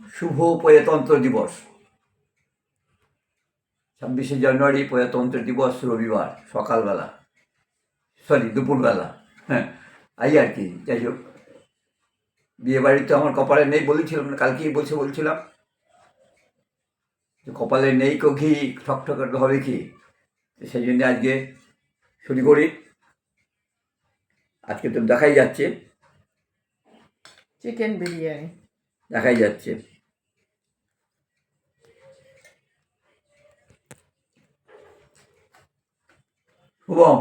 শুভ প্রজাতন্ত্র দিবস। ছাব্বিশে জানুয়ারি প্রজাতন্ত্র দিবস রবিবার, সকালবেলা। সরি দুপুরবেলা। হ্যাঁ এই আর কি, যাই হোক। বিয়ে বাড়ি তো আমার কপালে নেই বলেছিলাম, কালকেই বসে বলছিলাম। কপালে নেই কো ঘি ঠকঠকাতে হবে কি? সেই জন্য আজকে শুরু করি। আজকে তো দেখাই যাচ্ছে। চিকেন বিরিয়ানি। দেখাই যাচ্ছে। শুভম।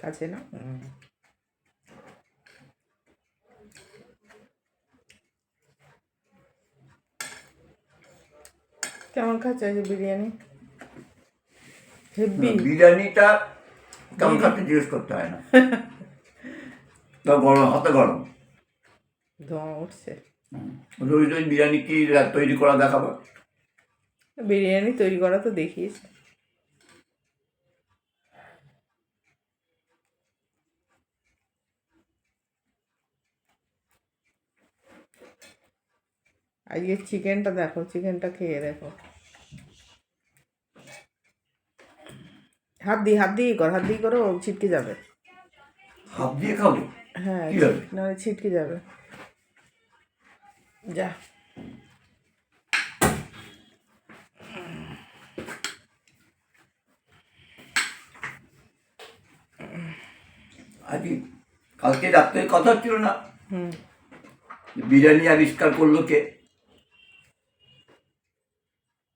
কাছে না। কেমন খাচ্ছে বিরিয়ানি? বিরিয়ানিটা কেমন খাতে জিজ্ঞেস করতে হয় না। তা গরম হাতে গরম। ধোঁয়া উঠছে। রোজ রোজ বিরিয়ানি কি তৈরি করা দেখাবো? বিরিয়ানি তৈরি করা তো দেখিস আজকে চিকেনটা দেখো চিকেনটা খেয়ে দেখো। হাত দিয়ে হাত দিয়ে কর হাত দিয়ে করো ছিটকে যাবে। হাফ দিয়ে খাব? হ্যাঁ? নাহলে ছিটকে যাবে। যা। আজকে কালকে রাত্রে কথা ছিল না? হুম। বিরিয়ানি আবিষ্কার করল কে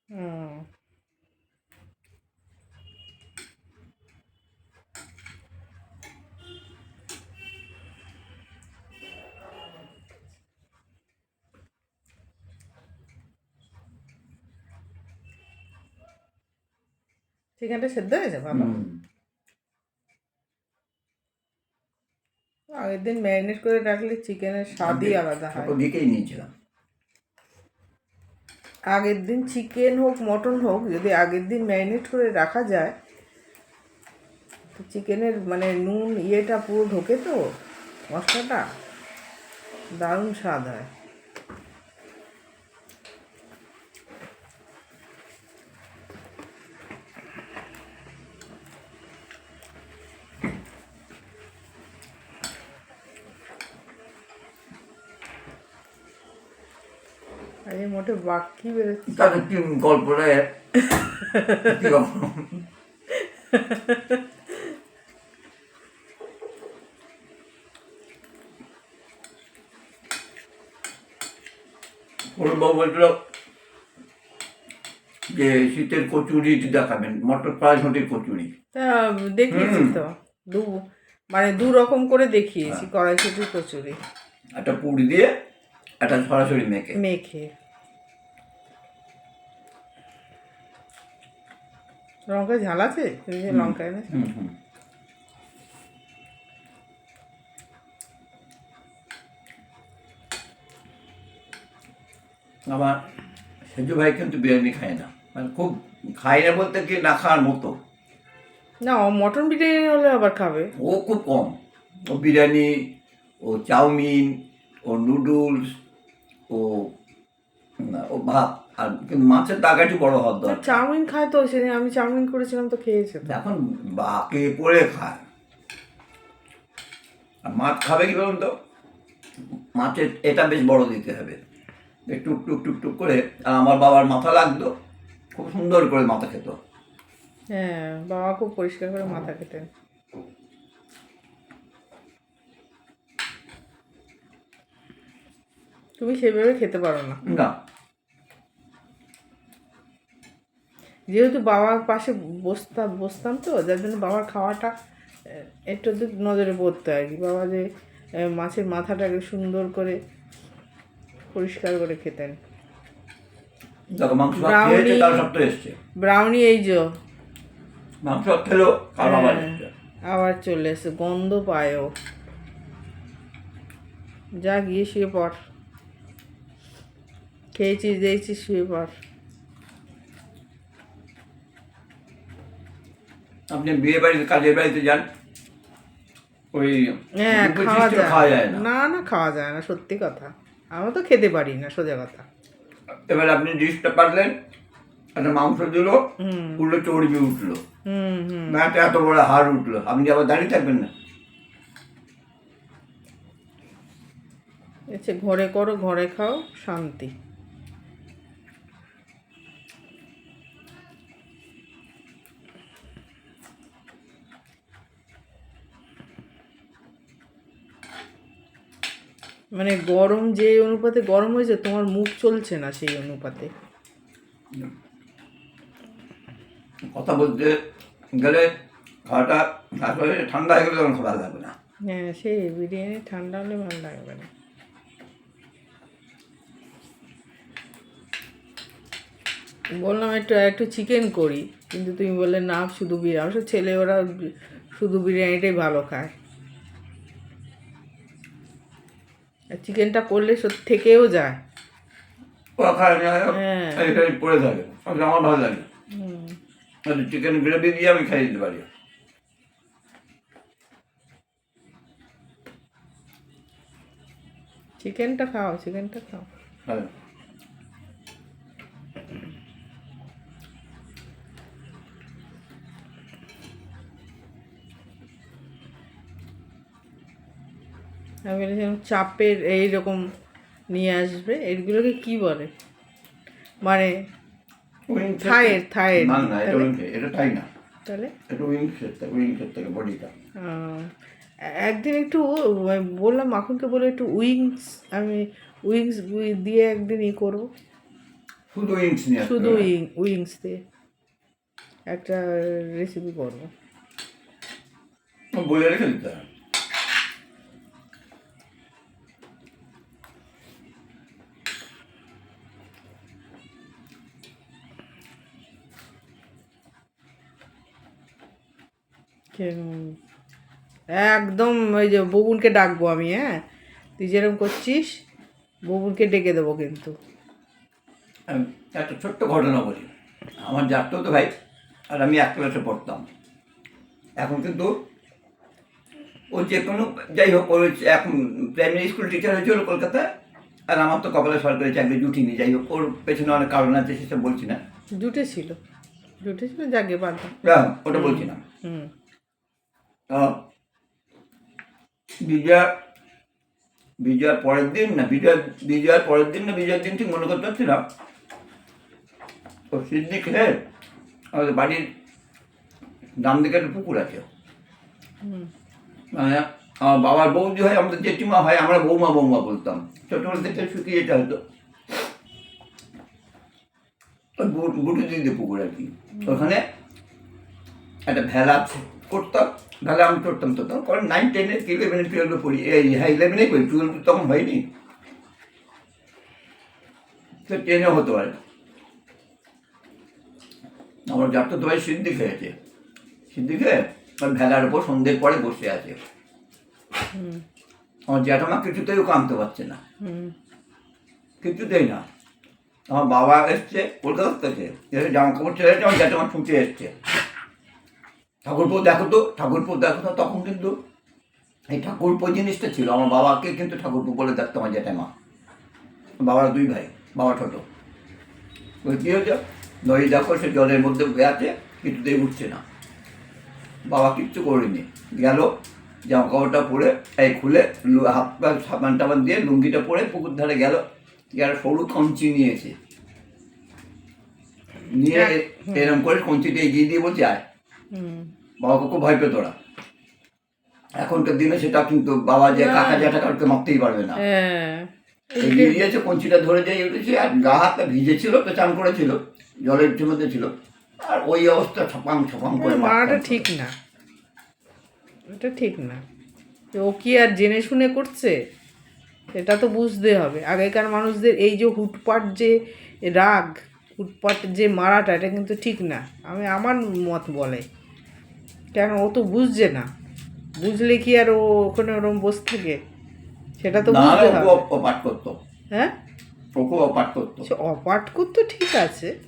হুম চিকেনটা সেদ্ধ হয়েছে ভালো। আগের দিন ম্যারিনেট করে রাখলে চিকেনের স্বাদই আলাদা হয়। দিকেই নিয়েছিলাম। আগের দিন চিকেন হোক মটন হোক যদি আগের দিন ম্যারিনেট করে রাখা যায় তো চিকেনের মানে নুন ইয়েটা পুরো ঢোকে তো মশলাটা? দারুণ স্বাদ হয়। আরে মোটে বাকি বেরোচ্ছে। তাদের কি গল্পটা? বলছিল যে শীতের কচুরি দেখাবেন মটর পাঁচঘটির কচুরি। তা দেখিয়েছি তো দু মানে দু রকম করে দেখিয়েছি কড়াইশুটির কচুরি। একটা পুরি দিয়ে একটা সরাসরি মেখে। মেখে। লঙ্কা ঝাল আছে? তুমি যে লঙ্কা এনেছো? হুম হুম। আমার সেজু ভাই কিন্তু বিরিয়ানি খায় না। মানে খুব খায় না বলতে কি না খাওয়ার মতো। না ও মটন বিরিয়ানি হলে আবার খাবে। ও খুব কম। ও বিরিয়ানি ও চাউমিন ও নুডলস ও ও ভাত আর মাছের টাকাটি বড় হওয়ার দরকার। চাউমিন খায় তো সেদিন আমি চাউমিন করেছিলাম তো খেয়েছে এখন বাকে পড়ে খায়। আর মাছ খাবে কি বলুন তো? মাছের এটা বেশ বড় দিতে হবে। টুক টুক টুক টুক করে। আর আমার বাবার মাথা লাগতো খুব সুন্দর করে মাথা খেত। হ্যাঁ বাবা খুব পরিষ্কার করে মাথা কেটেন তুমি সেভাবে খেতে পারো না। না। যেহেতু বাবার পাশে বসতাম বসতাম তো যার জন্য বাবার খাওয়াটা একটু নজরে পড়তো আর কি। বাবা যে মাছের মাথাটাকে সুন্দর করে পরিষ্কার করে খেতেন। ব্রাউনি এই যে। মাংস খেলো আবার হ্যাঁ। আবার চলে এসে গন্ধ পায়ও যা গিয়ে শুয়ে পড় খেয়েছিস দিয়েছিস শুয়ে পড়। আপনি বিয়ে বাড়িতে কাজের বাড়িতে যান? ওই হ্যাঁ খাওয়া যায়। না? না না খাওয়া যায় না সত্যি কথা। আমরা তো খেতে পারি না সোজা কথা। এবার আপনি ডিশটা পারলেন একটা মাংস দিল উঠল চর্বি উঠল। ম্যাটে এত বড় হাড় উঠল। আপনি আবার দাঁড়িয়ে থাকবেন না? এসে ঘরে করো ঘরে খাও শান্তি। মানে গরম যে অনুপাতে গরম হয়েছে তোমার মুখ চলছে না সেই অনুপাতে? কথা বলতে গেলে খাওয়াটা ঠান্ডা হয়ে গেলে তখন খাবার লাগবে না। হ্যাঁ সেই বিরিয়ানি ঠান্ডা হলে ভালো লাগবে না। বললাম একটু একটু চিকেন করি কিন্তু তুমি বললে না শুধু বিরিয়ানি। অবশ্য ছেলে ওরা শুধু বিরিয়ানিটাই ভালো খায়। চিকেনটা করলে সত্যি থেকেও যায়। হ্যাঁ। পড়ে থাকে। আমার ভালো লাগে। চিকেন গ্রেভি দিয়ে আমি খাই দিতে পারি। চিকেনটা খাও চিকেনটা খাও। হ্যাঁ। আমি বলেছিলাম চাপের এইরকম নিয়ে আসবে। এইগুলোকে কি বলে? মানে থায়ের থায়ের। না না এটা তাহলে এটা না। এটা বডিটা। একদিন একটু বললাম মাখনকে বলে একটু উইংস আমি উইংস দিয়ে একদিন ই করব। শুধু উইংস নিয়ে শুধু উইং উইংস দিয়ে একটা রেসিপি করব। বলে রেখে দিতে হবে। একদম ওই যে ববুনকে ডাকবো আমি হ্যাঁ? তুই যেরকম করছিস ববুনকে ডেকে দেবো কিন্তু। একটা ছোট্ট ঘটনা বলি। আমার জানতো তো ভাই আর আমি এক ক্লাসে পড়তাম। এখন কিন্তু ও যে কোনো যাই হোক ওর এখন প্রাইমারি স্কুল টিচার হয়েছিল কলকাতায় আর আমার তো কপালে সরকারি চাকরি জুটিনি যাই হোক ওর পেছনে অনেক কারণ আছে সেটা বলছি না। জুটে ছিল জুটে ছিল যাকে পারতাম হ্যাঁ, ওটা বলছি না। হুম। বিজয়া বিজয়ার পরের দিন না বিজয় বিজয়ার পরের দিন না বিজয়ের দিন ঠিক মনে করতে পারছি না। ও সিদ্দিক হে আমাদের বাড়ির ডান দিকে একটা পুকুর আছে। মানে আমার বাবার বৌদি হয় আমাদের জেঠিমা হয় আমরা বৌমা বৌমা বলতাম। ছোটবেলা থেকে শুকিয়ে যেতে বু- বুটু দিদি পুকুর আর কি। ওখানে একটা ভেলা করতাম। ভেলা আমি করতাম তো তখন কারণ নাইন টেনে ইলেভেনে টুয়েলভে পড়ি এই হ্যাঁ ইলেভেনেই পড়ি টুয়েলভ তখন হয়নি। তো টেনে হতে পারে আমার যাত্রা তো ভাই সিদ্ধি খেয়েছে সিদ্ধি খেয়ে ওই ভেলার উপর সন্ধ্যের পরে বসে আছে। আমার জ্যাঠামা কিছুতেই ওকে আনতে পারছে না। কিছুতেই না। আমার বাবা এসছে কলকাতা থেকে জামা কাপড় ছেড়ে আমার জ্যাঠামা ছুটে এসছে। ঠাকুরপো দেখো তো ঠাকুরপো দেখো তো তখন কিন্তু এই ঠাকুরপো জিনিসটা ছিল। আমার বাবাকে কিন্তু ঠাকুরপো বলে ডাকতো আমার জ্যাঠামা বাবার দুই ভাই বাবা ছোট ওই কী হয়েছে? নদী দেখো সে জলের মধ্যে আছে কিছুতেই উঠছে না। বাবা কিচ্ছু করেনি। গেল জামা কাপড়টা পরে এই খুলে হাফ পা সাবান টাবান দিয়ে লুঙ্গিটা পরে পুকুর ধারে গেল। গিয়ে সরু কঞ্চি নিয়েছে। নিয়ে এরম করে কঞ্চিটা এগিয়ে দিয়ে বলছে আয়। বাবাকে খুব ভয় পেত ওরা। এখনকার দিনে সেটা কিন্তু বাবা যে কাকা জ্যাঠা কাউকে মারতেই পারবে না। হ্যাঁ। এগিয়ে দিয়েছে কঞ্চিটা ধরে দিয়ে উঠেছে আর গা হাতটা ভিজেছিল তো চান করেছিল জলের মধ্যে ছিল আর ওই অবস্থা ছপাং ছপাং করে মারাটা ঠিক না। এটা ঠিক না। ও কি আর জেনে শুনে করছে এটা তো বুঝতে হবে। আগেকার মানুষদের এই যে হুটপাট যে রাগ হুটপাট যে মারাটা এটা কিন্তু ঠিক না। আমি আমার মত বলে। কেন? ও তো বুঝছে না। বুঝলে কি আর ও ওখানে ওরম বসে থাকে? সেটা তো বুঝতে হবে। অপাট করতো। হ্যাঁ? ও খুব অপাট করতো। সে অপাট করতো ঠিক আছে।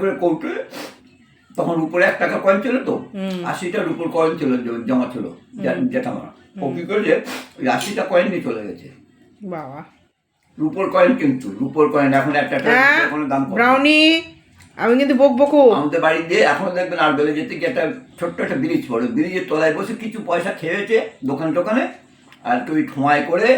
করে কৌটো তখন উপরে এক টাকা কয়েন ছিল তো। আশিটার উপর কয়েন ছিল জমা ছিল জে- জেঠামা। ও কি করেছে? ওই আশিটা কয়েন নিয়ে চলে গেছে। বাবা। রুপোর কয়েন কিন্তু রুপোর কয়েন এখন একটা হ্যাঁ দাম? ব্রাউনি আমি কিন্তু বক বকো। আমাদের বাড়ি দিয়ে এখন দেখবেন আর বেলে যেতে গিয়ে একটা ছোট্ট একটা ব্রিজ পড়ে। ব্রিজের তলায় বসে কিছু পয়সা খেয়েছে দোকান টোকানে আর তুই ঠোঁয়াই করে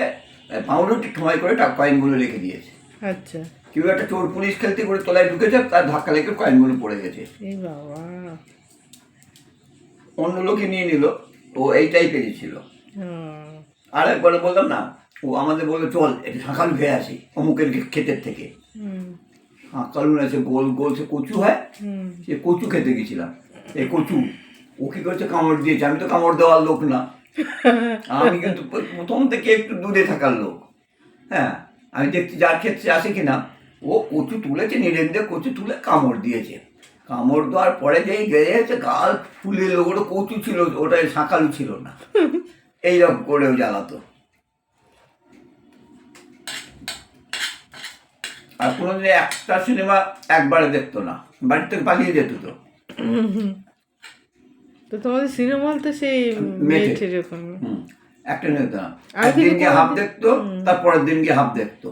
পাউরুটি ঠোঁয়াই করে টাকা কয়েনগুলো রেখে দিয়েছে। আচ্ছা। কেউ একটা চোর পুলিশ খেলতে করে তলায় ঢুকেছে তার ধাক্কা লেগে কয়েনগুলো পড়ে গেছে। অন্য লোকে নিয়ে নিল ও এই টাইপেরই ছিল। আর একবার বললাম না ও আমাদের বলল চল একটু শাঁকালু খেয়ে আসি অমুকের ক্ষেতের থেকে। হুম, শাঁকালু আছে গোল গোল সে কচু হয়। সে কচু খেতে গেছিলাম এই কচু। ও কি করছে কামড় দিয়েছে আমি তো কামড় দেওয়ার লোক না। আমি কিন্তু প্রথম থেকে একটু দূরে থাকার লোক। হ্যাঁ আমি দেখছি যার ক্ষেত্রে আসে কিনা ও কচু তুলেছে নিরেন দিয়ে কচু তুলে কামড় দিয়েছে। কামড় দেওয়ার পরে যেই গেড়ে আছে গাল ফুলে ওটা কচু ছিল ওটা শাঁকালু ছিল না। এইরকম করেও জ্বালাতো। আর কোনোদিন একটা সিনেমা একবারে দেখতো না। বাড়ি থেকে পালিয়ে যেত তো। তো তোমাদের সিনেমা তো সেই। মেটে এরকম একটা নিয়ে দেখতো না একদিন গিয়ে হাফ দেখতো তারপরের দিন গিয়ে হাফ দেখতো।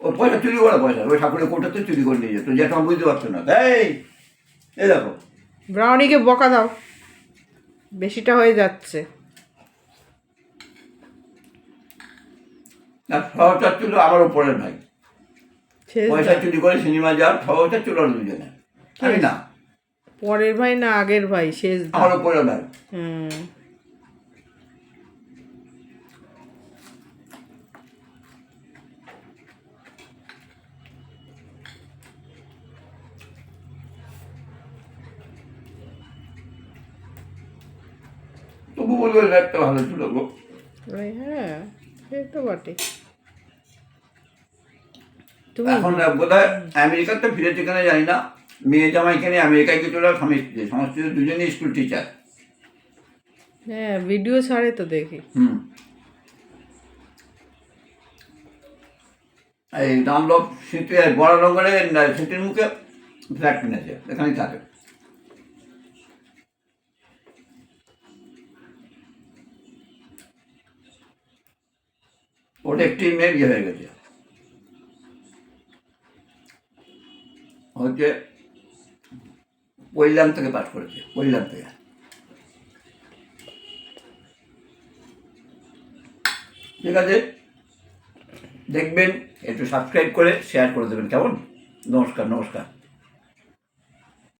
ও পয়সা চুরি করা পয়সা। ওই ঠাকুরের কোটাতে চুরি করে নিয়ে যেত। যেটা বুঝতে পারছ না। এই এই দেখো। ব্রাউনিকে বকা দাও। বেশিটা হয়ে যাচ্ছে। আর সহচার ছিল আমার ওপরের ভাই। পয়সা চুরি করে সিনেমা যাওয়ার ছিল ওরা দুজনে। আমি না। পরের ভাই না আগের ভাই? শেষ। আমার ওপরের ভাই। হুম। তবু বলব লাইফটা ভালো ছিল গো। হ্যাঁ সে তো বটে এখন বোধ হয় আমেরিকাতে ফিরেছে কিনা জানি না। মেয়ে জামাই কেনে আমেরিকায় গিয়ে চলে স্বামী স্ত্রী সমস্ত দুজনেই স্কুল টিচার হ্যাঁ ভিডিও ছাড়ে তো দেখি। হুম। এই রামলভ স্মৃতি বড় রঙের স্মৃতির মুখে ফ্ল্যাট কিনেছে এখানেই থাকে। ওটা একটি মেয়ে বিয়ে হয়ে গেছে। হচ্ছে কল্যাণ থেকে পাঠ করেছে কল্যাণ থেকে ঠিক আছে? দেখবেন, একটু সাবস্ক্রাইব করে শেয়ার করে দেবেন, কেমন? নমস্কার নমস্কার।